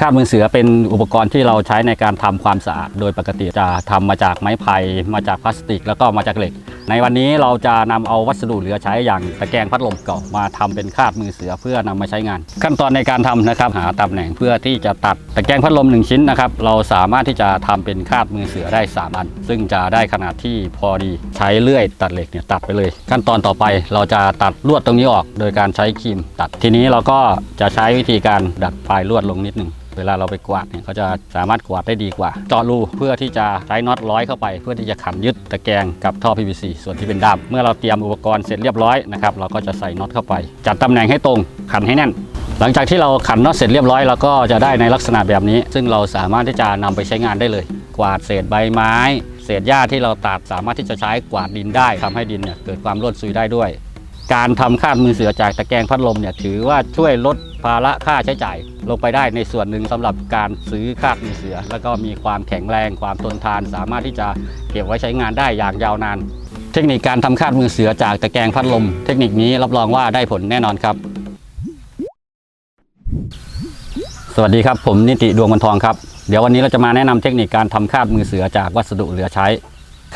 คามือเสือเป็นอุปกรณ์ที่เราใช้ในการทำความสะอาด โดยปกติจะทำมาจากไม้ไผ่มาจากพลาสติก แล้วก็มาจากเหล็ก ในวันนี้เราจะนำเอาวัสดุเหลือใช้อย่างตะแกรงพัดลมเก่ามาทำเป็นคาดมือเสือเพื่อนำมาใช้งาน ขั้นตอนในการทำนะครับหาตำแหน่งเพื่อที่จะตัดตะแกรงพัดลม 1 ชิ้นนะครับเราสามารถที่จะทำเป็นคาดมือเสือได้3อัน ซึ่งจะได้ขนาดที่พอดีใช้เลื่อยตัดเหล็กเนี่ยตัดไปเลย ขั้นตอนต่อไปเราจะตัดลวดตรงนี้ออก โดยการใช้ครีมตัดทีนี้เราก็จะใช้วิธีการดัดปลายลวดลงนิดหนึง เวลาเราไปกวาดเนี่ยเขาจะสามารถกวาดได้ดีกว่าเจาะรูเพื่อที่จะใช้น็อตร้อยเข้าไป เพื่อที่จะขันยึดตะแกรงกับท่อ PVC ส่วนที่เป็นด้ามเมื่อเราเตรียมอุปกรณ์เสร็จเรียบร้อยนะครับเราก็จะใส่น็อตเข้าไป จัดตำแหน่งให้ตรงขันให้แน่นหลังจากที่เราขันน็อตเสร็จเรียบร้อยเราก็จะได้ในลักษณะแบบนี้ ซึ่งเราสามารถที่จะนำไปใช้งานได้เลย กวาดเศษใบไม้ เศษหญ้าที่เราตัดสามารถที่จะใช้กวาดดินได้ทำให้ดินเนี่ยเกิดความร่วนซุยได้ด้วย การทำคาดมือเสือจากตะแกรงพัดลมเนี่ยถือว่าช่วยลด ภาระค่าใช้จ่าย ลงไปได้ในส่วนหนึ่งสำหรับการซื้อคาดมือเสือ แล้วก็มีความแข็งแรงความทนทาน สามารถที่จะเก็บไว้ใช้งานได้อย่างยาวนาน เทคนิคการทำคาดมือเสือจากตะแกรงพัดลม เทคนิคนี้รับรองว่าได้ผลแน่นอนครับ สวัสดีครับ ผมนิติดวงวันทองครับเดี๋ยววันนี้เราจะมาแนะนำเทคนิคการทำคาดมือเสือจากวัสดุเหลือใช้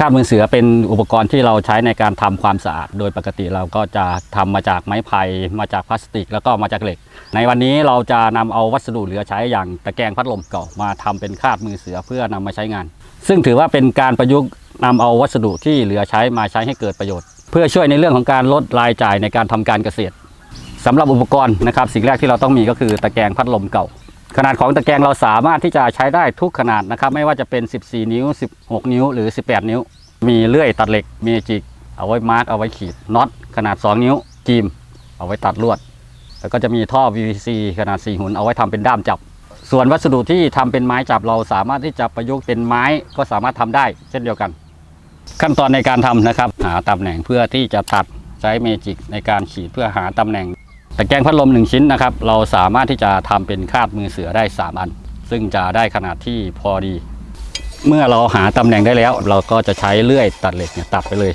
คาดมือเสือเป็นอุปกรณ์ที่เราใช้ในการทำความสะอาด โดยปกติเราก็จะทำมาจากไม้ไผ่มาจากพลาสติก แล้วก็มาจากเหล็ก ในวันนี้เราจะนำเอาวัสดุเหลือใช้อย่างตะแกรงพัดลมเก่ามาทำเป็นคาดมือเสือเพื่อนำมาใช้งาน ซึ่งถือว่าเป็นการประยุกต์นำเอาวัสดุที่เหลือใช้มาใช้ให้เกิดประโยชน์ เพื่อช่วยในเรื่องของการลดรายจ่ายในการทำการเกษตรสำหรับอุปกรณ์นะครับสิ่งแรกที่เราต้องมีก็คือตะแกรงพัดลมเก่า ขนาดของตะแกรงเราสามารถที่จะใช้ได้ทุกขนาดนะครับ ไม่ว่าจะเป็น 14 นิ้ว 16 นิ้วหรือ 18 นิ้ว มีเลื่อยตัดเหล็กเมจิก เอาไว้มาร์กเอาไว้ขีดน็อตขนาด 2 นิ้วจีม เอาไว้ตัดลวด แล้วก็จะมีท่อ PVC ขนาด 4 หุ่นเอาไว้ทำเป็นด้ามจับ ส่วนวัสดุที่ทำเป็นไม้จับเราสามารถที่จะประยุกต์เป็นไม้ก็สามารถทำได้ เช่นเดียวกัน ขั้นตอนในการทำนะครับ หาตำแหน่งเพื่อที่จะตัดใช้เมจิกในการขีดเพื่อหาตำแหน่ง แตะแกงพัดลม 1 ชิ้นนะครับ เราสามารถที่จะทำเป็นคาดมือเสือได้ 3 อัน ซึ่งจะได้ขนาดที่พอดี เมื่อเราหาตำแหน่งได้แล้ว เราก็จะใช้เลื่อยตัดเหล็กเนี่ยตัดไปเลย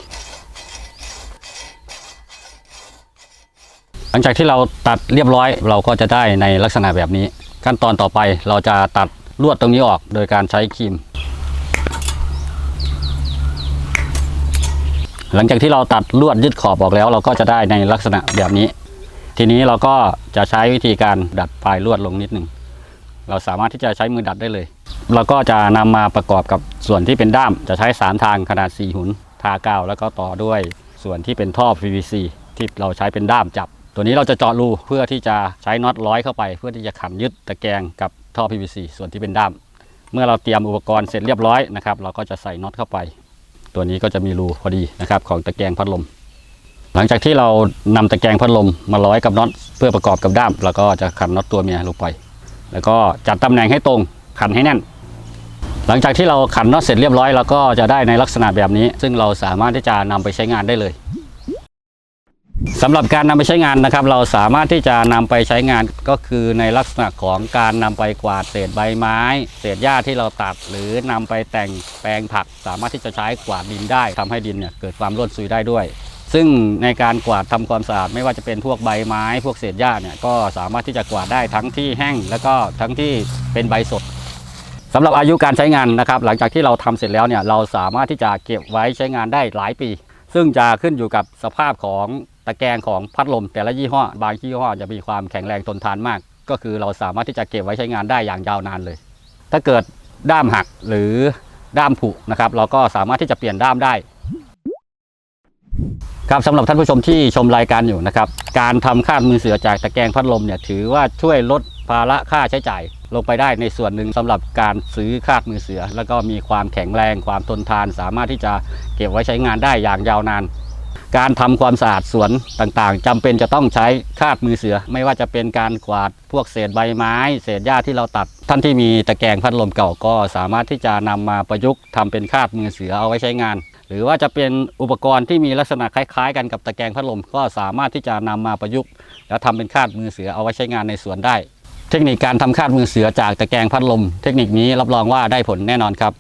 หลังจากที่เราตัดเรียบร้อยเราก็จะได้ในลักษณะแบบนี้ ขั้นตอนต่อไปเราจะตัดลวดตรงนี้ออกโดยการใช้ครีมหลังจากที่เราตัดลวดยึดขอบออกแล้ว เราก็จะได้ในลักษณะแบบนี้ ทีนี้เราก็จะใช้วิธีการดัดปลายลวดลงนิดหนึ่งเราสามารถที่จะใช้มือดัดได้เลยเราก็จะนำมาประกอบกับส่วนที่เป็นด้าม จะใช้สามทางขนาด 4 หุนทากาว แล้วก็ต่อด้วยส่วนที่เป็นท่อ PVC ที่เราใช้เป็นด้ามจับ ตัวนี้เราจะเจาะรูเพื่อที่จะใช้น็อตร้อยเข้าไป เพื่อที่จะขันยึดตะแกรงกับท่อ PVC ส่วนที่เป็นด้าม เมื่อเราเตรียมอุปกรณ์เสร็จเรียบร้อยนะครับเราก็จะใส่น็อตเข้าไป ตัวนี้ก็จะมีรูพอดีนะครับของตะแกรงพัดลม หลังจากที่เรานำตะแกรงพัดลมมาร้อยกับน็อตเพื่อประกอบกับด้ามเราก็จะขันน็อตตัวเมียลงไป แล้วก็จัดตำแหน่งให้ตรงขันให้แน่น หลังจากที่เราขันน็อตเสร็จเรียบร้อยเราก็จะได้ในลักษณะแบบนี้ ซึ่งเราสามารถที่จะนำไปใช้งานได้เลยสำหรับการนำไปใช้งานนะครับ เราสามารถที่จะนำไปใช้งานก็คือในลักษณะของการนำไปกวาดเศษใบไม้ เศษหญ้าที่เราตัด หรือนำไปแต่งแปลงผัก สามารถที่จะใช้กวาดดินได้ทำให้ดินเนี่ยเกิดความร่วนซุยได้ด้วย ซึ่งในการกวาดทำความสะอาดไม่ว่าจะเป็นพวกใบไม้ พวกเศษหญ้าเนี่ยก็สามารถที่จะกวาดได้ทั้งที่แห้ง แล้วก็ทั้งที่เป็นใบสดสำหรับอายุการใช้งานนะครับ หลังจากที่เราทำเสร็จแล้วเนี่ยเราสามารถที่จะเก็บไว้ใช้งานได้หลายปี ซึ่งจะขึ้นอยู่กับสภาพของตะแกรงของพัดลม แต่ละยี่ห้อบางยี่ห้อจะมีความแข็งแรงทนทานมาก ก็คือเราสามารถที่จะเก็บไว้ใช้งานได้อย่างยาวนานเลย ถ้าเกิดด้ามหักหรือด้ามผุนะครับ เราก็สามารถที่จะเปลี่ยนด้ามได้ ครับสำหรับท่านผู้ชมที่ชมรายการอยู่นะครับ การทำคาดมือเสือจากตะแกรงพัดลมเนี่ยถือว่าช่วยลดภาระค่าใช้จ่ายลงไปได้ในส่วนหนึ่งสำหรับการซื้อคาดมือเสือ แล้วก็มีความแข็งแรงความทนทาน สามารถที่จะเก็บไว้ใช้งานได้อย่างยาวนาน การทำความสะอาดสวนต่างๆจำเป็นจะต้องใช้คาดมือเสือ ไม่ว่าจะเป็นการกวาดพวกเศษใบไม้ เศษหญ้าที่เราตัด ท่านที่มีตะแกรงพัดลมเก่าก็สามารถที่จะนำมาประยุกต์ทำเป็นคาดมือเสือเอาไว้ใช้งาน หรือว่าจะเป็นอุปกรณ์ที่มีลักษณะคล้ายๆ กันกับตะแกรงพัดลม ก็สามารถที่จะนำมาประยุกต์ แล้วทำเป็นคาดมือเสือเอาไว้ใช้งานในสวนได้ เทคนิคการทำคาดมือเสือจากตะแกรงพัดลม เทคนิคนี้รับรองว่าได้ผลแน่นอนครับ